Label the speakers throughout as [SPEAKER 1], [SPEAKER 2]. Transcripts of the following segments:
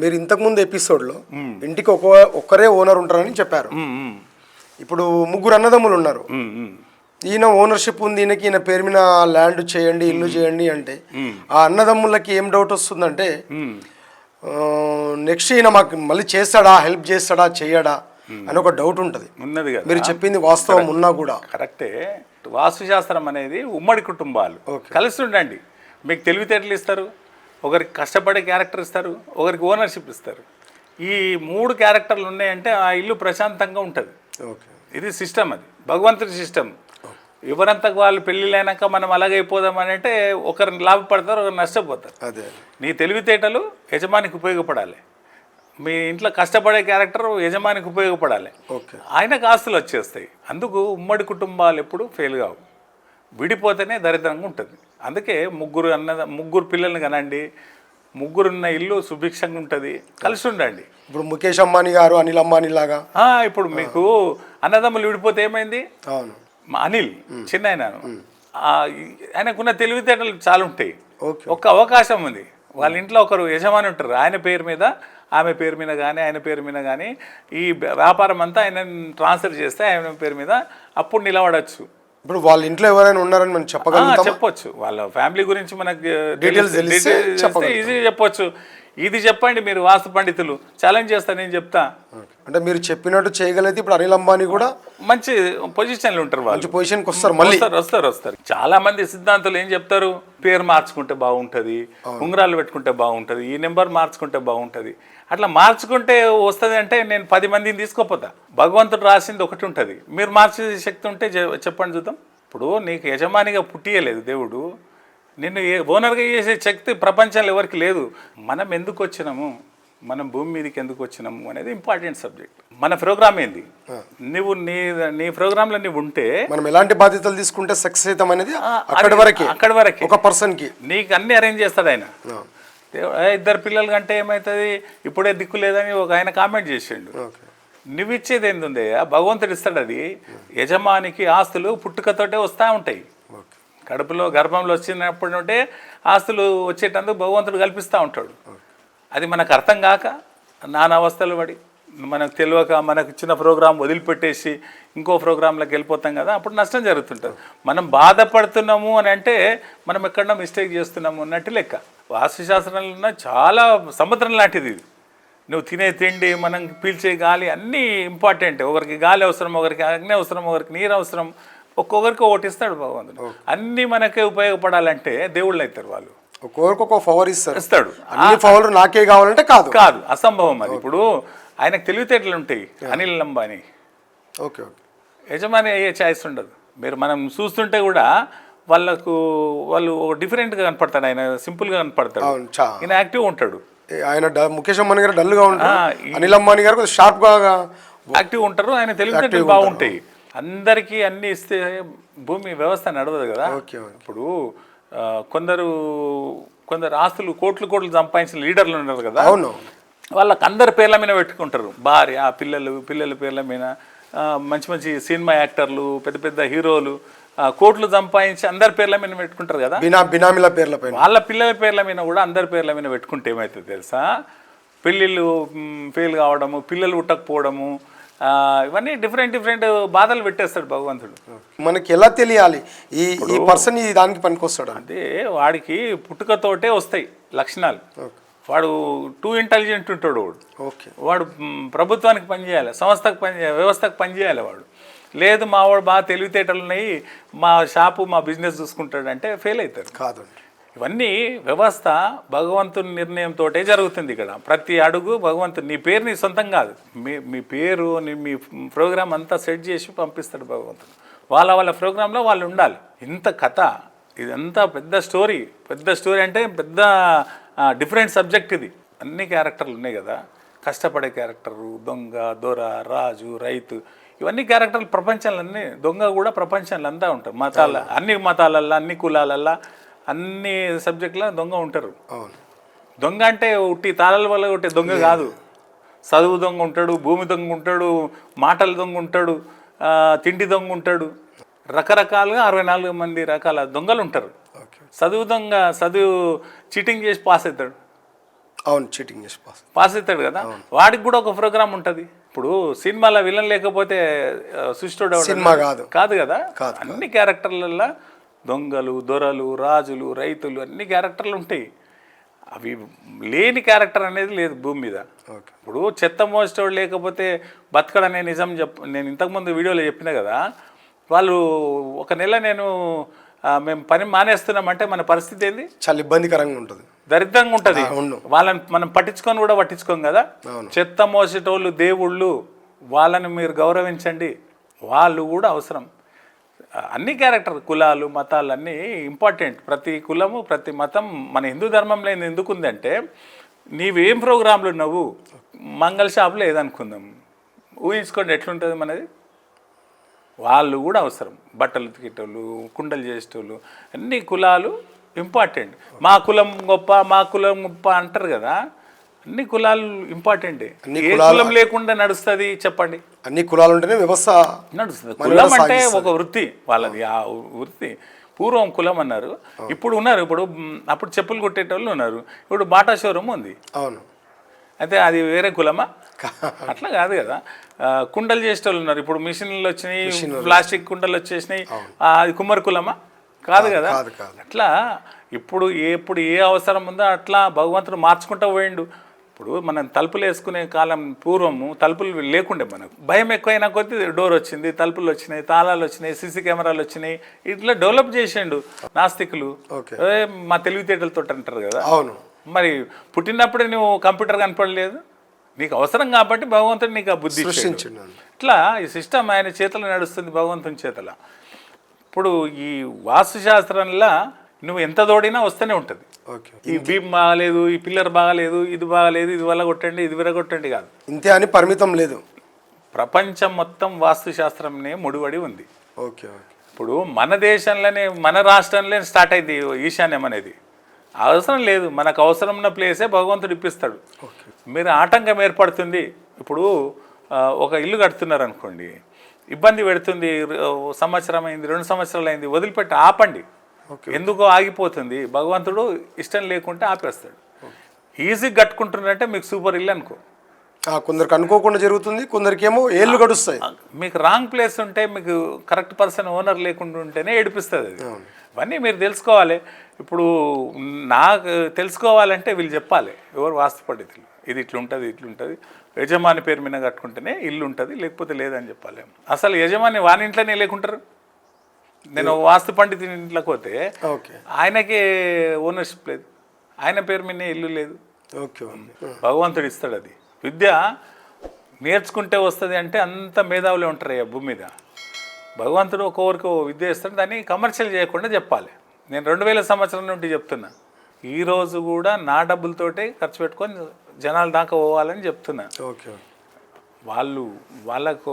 [SPEAKER 1] మీరు ఇంతకుముందు ఎపిసోడ్లో ఇంటికి ఒక ఒక్కరే ఓనర్ ఉంటారని చెప్పారు. ఇప్పుడు ముగ్గురు అన్నదమ్ములు ఉన్నారు. ఈయన ఓనర్షిప్ ఉంది ఈయనకి ఈయన పేరు మీద ల్యాండ్ చేయండి ఇల్లు చేయండి అంటే ఆ అన్నదమ్ములకి ఏం డౌట్ వస్తుందంటే. నెక్స్ట్ ఈయన మాకు మళ్ళీ చేస్తాడా హెల్ప్ చేస్తాడా చెయ్యడా అని ఒక డౌట్ ఉంటుంది.
[SPEAKER 2] ఉన్నది కదా.
[SPEAKER 1] మీరు చెప్పింది వాస్తవం ఉన్నా కూడా.
[SPEAKER 2] కరెక్టే. వాస్తుశాస్త్రం అనేది ఉమ్మడి కుటుంబాలు. కలిసి ఉండండి. మీకు తెలివితేటలు ఇస్తారు. ఒకరికి కష్టపడే క్యారెక్టర్ ఇస్తారు ఒకరికి ఓనర్షిప్ ఇస్తారు. ఈ మూడు క్యారెక్టర్లు ఉన్నాయంటే ఆ ఇల్లు ప్రశాంతంగా ఉంటుంది.
[SPEAKER 1] ఓకే.
[SPEAKER 2] ఇది సిస్టమ్ అది. భగవంతుడి సిస్టమ్ ఎవరంతకు వాళ్ళు పెళ్ళిళ్ళైనాక మనం అలాగే అయిపోదామని అంటే ఒకరిని లాభపడతారు ఒకరు నష్టపోతారు.
[SPEAKER 1] అదే
[SPEAKER 2] నీ తెలివితేటలు యజమానికి ఉపయోగపడాలి. మీ ఇంట్లో కష్టపడే క్యారెక్టర్ యజమానికి ఉపయోగపడాలి.
[SPEAKER 1] ఓకే.
[SPEAKER 2] ఆయనకు ఆస్తులు వచ్చేస్తాయి. అందుకు ఉమ్మడి కుటుంబాలు ఎప్పుడు ఫెయిల్ కావు. విడిపోతేనే దరిద్రంగా ఉంటుంది. అందుకే ముగ్గురు అన్న ముగ్గురు పిల్లల్ని కనండి. ముగ్గురున్న ఇల్లు సుభిక్షంగా ఉంటుంది. కలిసి ఉండండి.
[SPEAKER 1] ఇప్పుడు ముఖేష్ అంబానీ గారు అనిల్ అంబానీ లాగా?
[SPEAKER 2] ఇప్పుడు మీకు అన్నదమ్ములు విడిపోతే ఏమైంది?
[SPEAKER 1] అవును.
[SPEAKER 2] అనిల్ చిన్న ఆయన ఆయనకున్న తెలివితేటలు చాలా ఉంటాయి. ఒక్క అవకాశం ఉంది. వాళ్ళ ఇంట్లో ఒకరు యజమాని ఉంటారు. ఆయన పేరు మీద ఆమె పేరు మీద కానీ ఆయన పేరు మీద కానీ ఈ వ్య- వ్యాపారం అంతా ఆయన ట్రాన్స్ఫర్ చేస్తే ఆయన పేరు మీద అప్పుడు నిలబడచ్చు.
[SPEAKER 1] ఇప్పుడు వాళ్ళ ఇంట్లో ఎవరైనా ఉన్నారని మనం చెప్పగలుగుతాం
[SPEAKER 2] చెప్పొచ్చు. వాళ్ళ ఫ్యామిలీ గురించి మనకు
[SPEAKER 1] Details తెలిస్తే చెప్పగలుగుతాం.
[SPEAKER 2] ఈజీ చెప్పొచ్చు. ఇది చెప్పండి మీరు వాస్తు పండితులు. ఛాలెంజ్ చేస్తా నేను చెప్తా.
[SPEAKER 1] అంటే మీరు చెప్పినట్టు చేయగలిగితే ఇప్పుడు అనిల్ అంబానీ కూడా
[SPEAKER 2] మంచి పొజిషన్లు ఉంటారు వాళ్ళు.
[SPEAKER 1] మంచి పొజిషన్కి వస్తారు మళ్ళీ.
[SPEAKER 2] వస్తారు వస్తారు వస్తారు. చాలా మంది సిద్ధాంతులు ఏం చెప్తారు? పేరు మార్చుకుంటే బాగుంటది ఉంగరాలు పెట్టుకుంటే బాగుంటది ఈ నెంబర్ మార్చుకుంటే బాగుంటది. అట్లా మార్చుకుంటే వస్తుంది అంటే నేను పది మందిని తీసుకోపోతా. భగవంతుడు రాసింది ఒకటి ఉంటుంది. మీరు మార్చే శక్తి ఉంటే చెప్పండి చూద్దాం. ఇప్పుడు నీకు యజమానిగా పుట్టియలేదు దేవుడు. నిన్ను ఏ ఓనర్గా చేసే శక్తి ప్రపంచంలో ఎవరికి లేదు. మనం ఎందుకు వచ్చినాము? మనం భూమి మీదకి ఎందుకు వచ్చినాము అనేది ఇంపార్టెంట్ సబ్జెక్ట్. మన ప్రోగ్రామ్ ఏంది? నువ్వు నీ నీ ప్రోగ్రాంలో నువ్వు ఉంటే
[SPEAKER 1] మనం ఎలాంటి బాధ్యతలు తీసుకుంటే సక్సెస్ అవుతాం అనేది అక్కడి వరకే.
[SPEAKER 2] అక్కడి వరకే.
[SPEAKER 1] ఒక పర్సన్కి.
[SPEAKER 2] నీకు అన్ని అరేంజ్ చేస్తాడు ఆయన. ఇద్దరు పిల్లలు కంటే ఏమవుతుంది ఇప్పుడే దిక్కు లేదని ఒక ఆయన కామెంట్ చేసిండు.
[SPEAKER 1] ఓకే.
[SPEAKER 2] నువ్వు ఇచ్చేది ఏంది భగవంతుడు ఇస్తాడు అది. యజమానికి ఆస్తులు పుట్టుకతోటే వస్తూ ఉంటాయి. కడుపులో గర్భంలో వచ్చినప్పుడు ఉంటే ఆస్తులు వచ్చేటందుకు భగవంతుడు కల్పిస్తూ ఉంటాడు. అది మనకు అర్థం కాక నానా అవస్థలు పడి మనకు తెలియక మనకు ఇచ్చిన ప్రోగ్రాం వదిలిపెట్టేసి ఇంకో ప్రోగ్రాంలోకి వెళ్ళిపోతాం కదా అప్పుడు నష్టం జరుగుతుంటుంది. మనం బాధపడుతున్నాము అని అంటే మనం ఎక్కడన్నా మిస్టేక్ చేస్తున్నాము అన్నట్టు లెక్క. వాస్తుశాస్త్రంలో ఉన్న చాలా సముద్రం లాంటిది ఇది. నువ్వు తినే తిండి మనం పీల్చే గాలి అన్నీ ఇంపార్టెంట్ ఒకరికి గాలి అవసరం ఒకరికి అగ్ని అవసరం ఒకరికి నీరు అవసరం. ఒక్కొక్కరికి ఒకటి ఇస్తాడు భగవంతుడు. అన్నీ మనకే ఉపయోగపడాలంటే దేవుళ్ళు అవుతారు వాళ్ళు.
[SPEAKER 1] ఒక్కొక్కరికి ఒక పవర్ ఇస్తారు.
[SPEAKER 2] ఇస్తాడు.
[SPEAKER 1] అన్ని పవర్లు నాకే కావాలంటే కాదు.
[SPEAKER 2] కాదు అసంభవం అది. ఇప్పుడు ఆయనకు తెలివితేటలు ఉంటాయి. అనిల్ అంబానీ.
[SPEAKER 1] Okay okay.
[SPEAKER 2] యజమాని అయ్యే ఛాయిస్ ఉండదు. మీరు మనం చూస్తుంటే కూడా వాళ్ళకు వాళ్ళు డిఫరెంట్గా కనపడతాడు ఆయన సింపుల్గా కనపడతాడు. ఈయన యాక్టివ్ ఉంటాడు.
[SPEAKER 1] ఆయన ముఖేష్ అంబానీ గారు డల్గా
[SPEAKER 2] ఈ-
[SPEAKER 1] అనిల్ అంబానీ గారు కొంచెం షార్ప్గా
[SPEAKER 2] యాక్టివ్ ఉంటారు ఆయన తెలివితేటలు బాగుంటాయి. అందరికీ అన్ని ఇస్తే భూమి వ్యవస్థ నడవదు కదా. ఇప్పుడు కొందరు కొందరు ఆస్తులు కోట్లు కోట్లు సంపాదించిన లీడర్లు ఉన్నారు కదా.
[SPEAKER 1] అవును.
[SPEAKER 2] వాళ్ళకి అందరి పేర్ల మీద పెట్టుకుంటారు. భార్య పిల్లలు పిల్లల పేర్ల మీద మంచి మంచి సినిమా యాక్టర్లు పెద్ద పెద్ద హీరోలు. కోట్లు సంపాదించి అందరి పేర్ల మీద పెట్టుకుంటారు కదా?
[SPEAKER 1] బినా బినామీల పేర్ల పైన.
[SPEAKER 2] వాళ్ళ పిల్లల పేర్ల మీద కూడా అందరి పేర్ల మీద పెట్టుకుంటే ఏమవుతుంది తెలుసా? పెళ్ళిళ్ళు ఫెయిల్ కావడము పిల్లలు పుట్టకపోవడము ఆ, ఇవన్నీ డిఫరెంట్ డిఫరెంట్ బాధలు పెట్టేస్తాడు భగవంతుడు.
[SPEAKER 1] మనకి ఎలా తెలియాలి? ఈ ఈ పర్సన్ ఈ దానికి పనికొస్తాడు?
[SPEAKER 2] అంటే వాడికి పుట్టుకతోటే వస్తాయి లక్షణాలు. వాడు టూ ఇంటెలిజెంట్ ఉంటాడు వాడు.
[SPEAKER 1] ఓకే.
[SPEAKER 2] వాడు ప్రభుత్వానికి పనిచేయాలి సంస్థకు పనిచేయాలి వ్యవస్థకు పనిచేయాలి వాడు. లేదు మా వాడు బాగా తెలివితేటలు ఉన్నాయి మా షాపు మా బిజినెస్ చూసుకుంటాడంటే ఫెయిల్ అవుతారు
[SPEAKER 1] కాదండి.
[SPEAKER 2] ఇవన్నీ వ్యవస్థ భగవంతుని నిర్ణయంతో జరుగుతుంది ఇక్కడ. ప్రతి అడుగు భగవంతుని నీ పేరు నీ సొంతం కాదు. మీ మీ పేరు మీ ప్రోగ్రామ్ అంతా సెట్ చేసి పంపిస్తాడు భగవంతుడు. వాళ్ళ వాళ్ళ ప్రోగ్రాంలో వాళ్ళు ఉండాలి. ఇంత కథ ఇదంతా పెద్ద స్టోరీ. పెద్ద స్టోరీ అంటే పెద్ద డిఫరెంట్ సబ్జెక్ట్ ఇది. అన్ని క్యారెక్టర్లు ఉన్నాయి కదా. కష్టపడే క్యారెక్టరు దొంగ దొర రాజు రైతు ఇవన్నీ క్యారెక్టర్లు ప్రపంచంలో అన్నీ దొంగ కూడా ప్రపంచంలో అంతా ఉంటారు. మతాల అన్ని మతాలల్లో అన్ని కులాలల్లో అన్ని సబ్జెక్టులో దొంగ ఉంటారు.
[SPEAKER 1] అవును.
[SPEAKER 2] దొంగ అంటే ఉట్టి తాళాల వల్ల కొట్టే దొంగ కాదు. చదువు దొంగ ఉంటాడు భూమి దొంగ ఉంటాడు మాటల దొంగ ఉంటాడు తిండి దొంగ ఉంటాడు. రకరకాలుగా అరవై నాలుగు మంది రకాల దొంగలు ఉంటారు. చదువు దొంగ చదువు చీటింగ్ చేసి పాస్ అవుతాడు.
[SPEAKER 1] అవును చీటింగ్ చేసి పాస్
[SPEAKER 2] పాస్ అవుతాడు కదా? వాడికి కూడా ఒక ప్రోగ్రామ్ ఉంటుంది. ఇప్పుడు సినిమాలో విలన్ లేకపోతే సుష్టుడు?
[SPEAKER 1] సినిమా కాదు.
[SPEAKER 2] కాదు కదా? అన్ని క్యారెక్టర్లలో దొంగలు దొరలు రాజులు రైతులు అన్ని క్యారెక్టర్లు ఉంటాయి. అవి లేని క్యారెక్టర్ అనేది లేదు భూమి మీద.
[SPEAKER 1] ఓకే.
[SPEAKER 2] ఇప్పుడు చెత్త మోసేటోడు లేకపోతే బతకడనే నిజం చెప్ నేను ఇంతకుముందు వీడియోలో చెప్పిన కదా వాళ్ళు ఒక నెల నేను మేము పని మానేస్తున్నామంటే మన పరిస్థితి ఏంది?
[SPEAKER 1] చాలా ఇబ్బందికరంగా ఉంటుంది.
[SPEAKER 2] దరిద్రంగా ఉంటుంది. వాళ్ళని మనం పట్టించుకొని కూడా పట్టించుకోం కదా? చెత్త మోసేటోళ్ళు దేవుళ్ళు వాళ్ళని మీరు గౌరవించండి. వాళ్ళు కూడా అవసరం. అన్ని క్యారెక్టర్ కులాలు మతాలు అన్నీ ఇంపార్టెంట్. ప్రతి కులము ప్రతి మతం మన హిందూ ధర్మంలో ఏంది ఎందుకు ఉందంటే నీవేం ప్రోగ్రాంలు ఉన్నావు మంగళ షాప్లో ఏదనుకుందాం. ఊహించుకోండి ఎట్లుంటుంది మనది? వాళ్ళు కూడా అవసరం. బట్టలు ఉతికేటోళ్ళు కుండలు చేసేటోళ్ళు అన్ని కులాలు ఇంపార్టెంట్ మా కులం గొప్ప మా కులం గొప్ప అంటారు కదా అన్ని కులాలు ఇంపార్టెంటే ఏ కులం లేకుండా నడుస్తుంది చెప్పండి?
[SPEAKER 1] అన్ని కులాలు ఉంటేనే వ్యవస్థ
[SPEAKER 2] నడుస్తుంది. కులం అంటే. ఒక వృత్తి వాళ్ళది ఆ వృత్తి. పూర్వం కులం అన్నారు. ఇప్పుడు ఉన్నారు. ఇప్పుడు అప్పుడు చెప్పులు కుట్టేటోళ్ళు ఉన్నారు. ఇప్పుడు బాటా షోరూమ్ ఉంది.
[SPEAKER 1] అవును.
[SPEAKER 2] అయితే అది వేరే కులమా? అట్లా కాదు కదా. కుండలు చేసేటోళ్ళు ఉన్నారు. ఇప్పుడు మిషన్లు వచ్చినాయి ప్లాస్టిక్ కుండలు వచ్చేసినాయి. అది కుమ్మరి కులమా? కాదు కదా. అట్లా ఇప్పుడు ఎప్పుడు ఏ అవసరం ఉందో అట్లా భగవంతుడు మార్చుకుంటూ పోయిండు. ఇప్పుడు మనం తలుపులు వేసుకునే కాలం పూర్వము తలుపులు లేకుండే మనకు. భయం ఎక్కువైనా కొద్దీ డోర్ వచ్చింది తలుపులు వచ్చినాయి తాళాలు వచ్చినాయి సీసీ కెమెరాలు వచ్చినాయి. ఇట్లా డెవలప్ చేసిండు నాస్తికులు. మా తెలివితేటలతో అంటారు కదా.
[SPEAKER 1] అవును.
[SPEAKER 2] మరి పుట్టినప్పుడే నువ్వు కంప్యూటర్ కనపడలేదు? నీకు అవసరం కాబట్టి భగవంతుడు నీకు ఆ బుద్ధి.
[SPEAKER 1] సృష్టించిండు
[SPEAKER 2] ఇట్లా ఈ సిస్టమ్ ఆయన చేతిలో నడుస్తుంది భగవంతుని చేతిలో. ఇప్పుడు ఈ వాస్తుశాస్త్రంలో నువ్వు ఎంత తోడినా వస్తూనే ఉంటుంది.
[SPEAKER 1] ఓకే.
[SPEAKER 2] ఈ బీమ్ బాగాలేదు ఈ పిల్లర్ బాగాలేదు ఇది బాగాలేదు ఇది వల్ల కొట్టండి ఇది విరగొట్టండి కాదు.
[SPEAKER 1] ఇంతే అని పరిమితం లేదు.
[SPEAKER 2] ప్రపంచం మొత్తం వాస్తుశాస్త్రంనే ముడివడి ఉంది.
[SPEAKER 1] Okay okay.
[SPEAKER 2] ఇప్పుడు మన దేశంలోనే మన రాష్ట్రంలోనే స్టార్ట్ అయింది ఈశాన్యం అనేది. అవసరం లేదు. మనకు అవసరం ఉన్న ప్లేసే భగవంతుడు ఇప్పిస్తాడు. మీరు ఆటంకం ఏర్పడుతుంది. ఇప్పుడు ఒక ఇల్లు కడుతున్నారు అనుకోండి ఇబ్బంది పెడుతుంది. సంవత్సరం అయింది రెండు సంవత్సరాలు అయింది వదిలిపెట్టి ఆపండి. ఎందుకో ఆగిపోతుంది. భగవంతుడు ఇష్టం లేకుంటే ఆపేస్తాడు. ఈజీగా కట్టుకుంటున్నారంటే మీకు సూపర్ ఇల్లు అనుకో.
[SPEAKER 1] కొందరికి అనుకోకుండా జరుగుతుంది కొందరికేమో ఏళ్ళు గడుస్తాయి.
[SPEAKER 2] మీకు రాంగ్ ప్లేస్ ఉంటే మీకు కరెక్ట్ పర్సన్ ఓనర్ లేకుండా ఉంటేనే ఏడిపిస్తుంది అది. ఇవన్నీ మీరు తెలుసుకోవాలి. ఇప్పుడు నాకు తెలుసుకోవాలంటే వీళ్ళు చెప్పాలి. ఎవరు వాస్తు పండితులు? ఇది ఇట్లుంటుంది ఇట్లుంటుంది. యజమాని పేరు మీద కట్టుకుంటేనే ఇల్లు ఉంటుంది లేకపోతే లేదని చెప్పాలి. అసలు యజమాని వాని ఇంట్లోనే లేకుంటారు? నేను వాస్తు పండితుని ఇంట్లోకి పోతే
[SPEAKER 1] ఓకే.
[SPEAKER 2] ఆయనకే ఓనర్షిప్ లేదు. ఆయన పేరు మీదనే ఇల్లు లేదు. భగవంతుడు ఇస్తాడు అది. విద్య నేర్చుకుంటే వస్తుంది అంటే అంత మేధావులే ఉంటారు భూమి మీద. భగవంతుడు ఒక్కొక్కరికి ఓ విద్య ఇస్తాడు దాన్ని కమర్షియల్ చేయకుండా చెప్పాలి. నేను రెండు వేల సంవత్సరం నుండి చెప్తున్నా. ఈ రోజు కూడా నా డబ్బులతోటే ఖర్చు పెట్టుకొని జనాల దాకా పోవాలని చెప్తున్నా.
[SPEAKER 1] ఓకే
[SPEAKER 2] వాళ్ళు వాళ్ళకు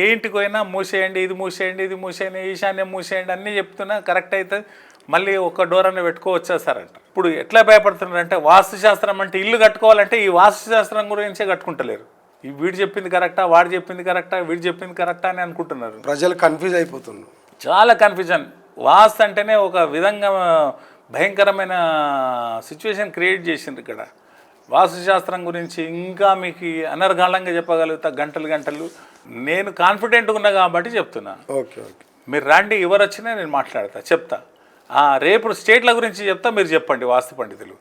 [SPEAKER 2] ఏ ఇంటికి పోయినా మూసేయండి ఇది మూసేయండి ఇది మూసేయండి ఈశాన్యం మూసేయండి అన్నీ చెప్తున్నా కరెక్ట్ అవుతుంది. మళ్ళీ ఒక డోర్ అన్న పెట్టుకోవచ్చేస్తారంట ఇప్పుడు ఎట్లా భయపడుతున్నారంటే వాస్తుశాస్త్రం అంటే ఇల్లు కట్టుకోవాలంటే ఈ వాస్తుశాస్త్రం గురించే కట్టుకుంటలేరు. ఈ వీడు చెప్పింది కరెక్టా వాడు చెప్పింది కరెక్టా వీడు చెప్పింది కరెక్టా అని అనుకుంటున్నారు.
[SPEAKER 1] ప్రజలు కన్ఫ్యూజ్ అయిపోతున్నారు.
[SPEAKER 2] చాలా కన్ఫ్యూజన్ వాస్తు అంటేనే ఒక విధంగా భయంకరమైన సిచ్యువేషన్ క్రియేట్ చేసింది ఇక్కడ. వాస్తుశాస్త్రం గురించి ఇంకా మీకు అనర్గాళంగా చెప్పగలుగుతా గంటలు గంటలు. నేను కాన్ఫిడెంట్గా ఉన్నా కాబట్టి చెప్తున్నా.
[SPEAKER 1] Okay okay.
[SPEAKER 2] మీరు రండి ఎవరు వచ్చినా నేను మాట్లాడతా చెప్తా. రేపు స్టేట్ల గురించి చెప్తా మీరు చెప్పండి వాస్తు పండితులు.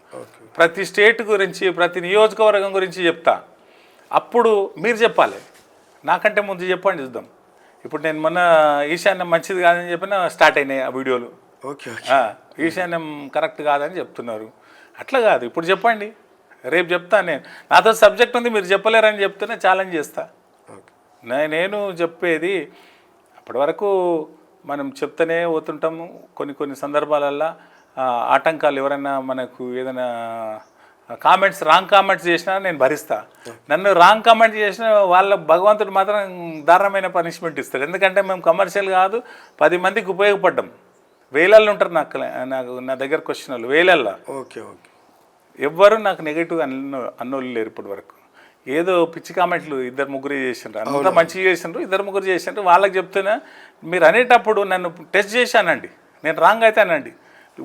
[SPEAKER 2] ప్రతి స్టేట్ గురించి ప్రతి నియోజకవర్గం గురించి చెప్తా. అప్పుడు మీరు చెప్పాలి. నాకంటే ముందు చెప్పండి చూద్దాం. ఇప్పుడు నేను మొన్న ఈశాన్యం మంచిది కాదని చెప్పిన స్టార్ట్ అయినాయి ఆ వీడియోలు.
[SPEAKER 1] ఓకే
[SPEAKER 2] ఈశాన్యం కరెక్ట్ కాదని చెప్తున్నారు. అట్లా కాదు ఇప్పుడు చెప్పండి. రేపు చెప్తా నేను. నాతో సబ్జెక్ట్ ఉంది మీరు చెప్పలేరని చెప్తేనే ఛాలెంజ్ చేస్తా. నేను చెప్పేది అప్పటి వరకు మనం చెప్తూనే పోతుంటాము కొన్ని కొన్ని సందర్భాలల్లో ఆటంకాలు ఎవరైనా మనకు ఏదైనా కామెంట్స్ రాంగ్ కామెంట్స్ చేసినా నేను భరిస్తా. నన్ను రాంగ్ కామెంట్ చేసిన వాళ్ళ భగవంతుడు మాత్రం దారుణమైన పనిష్మెంట్ ఇస్తాడు. ఎందుకంటే మేము కమర్షియల్ కాదు పది మందికి ఉపయోగపడ్డాం. వేలల్లో ఉంటారు నాకు నాకు నా దగ్గరకు వచ్చిన వాళ్ళు వేలల్లో.
[SPEAKER 1] Okay okay.
[SPEAKER 2] ఎవ్వరు నాకు నెగిటివ్ అన్న అన్నోళ్ళు లేరు ఇప్పటి వరకు ఏదో పిచ్చి కామెంట్లు ఇద్దరు ముగ్గురు చేసిండ్రు. అంతా మంచిగా చేసిండ్రు ఇద్దరు ముగ్గురు చేసిండ్రు. వాళ్ళకి చెప్తున్నా మీరు అనేటప్పుడు నన్ను టెస్ట్ చేశానండి. నేను రాంగ్ అవుతానండి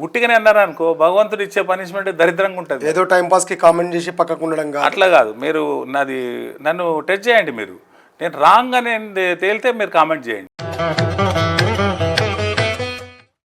[SPEAKER 2] ఉట్టిగానే అన్నారు అనుకో భగవంతుడు ఇచ్చే పనిష్మెంట్ దరిద్రంగా ఉంటుంది.
[SPEAKER 1] ఏదో టైం పాస్కి కామెంట్ చేసి పక్కకు ఉండడం
[SPEAKER 2] అట్లా కాదు. మీరు నాది నన్ను టచ్ చేయండి మీరు. నేను రాంగ్ అని తేలితే మీరు కామెంట్ చేయండి.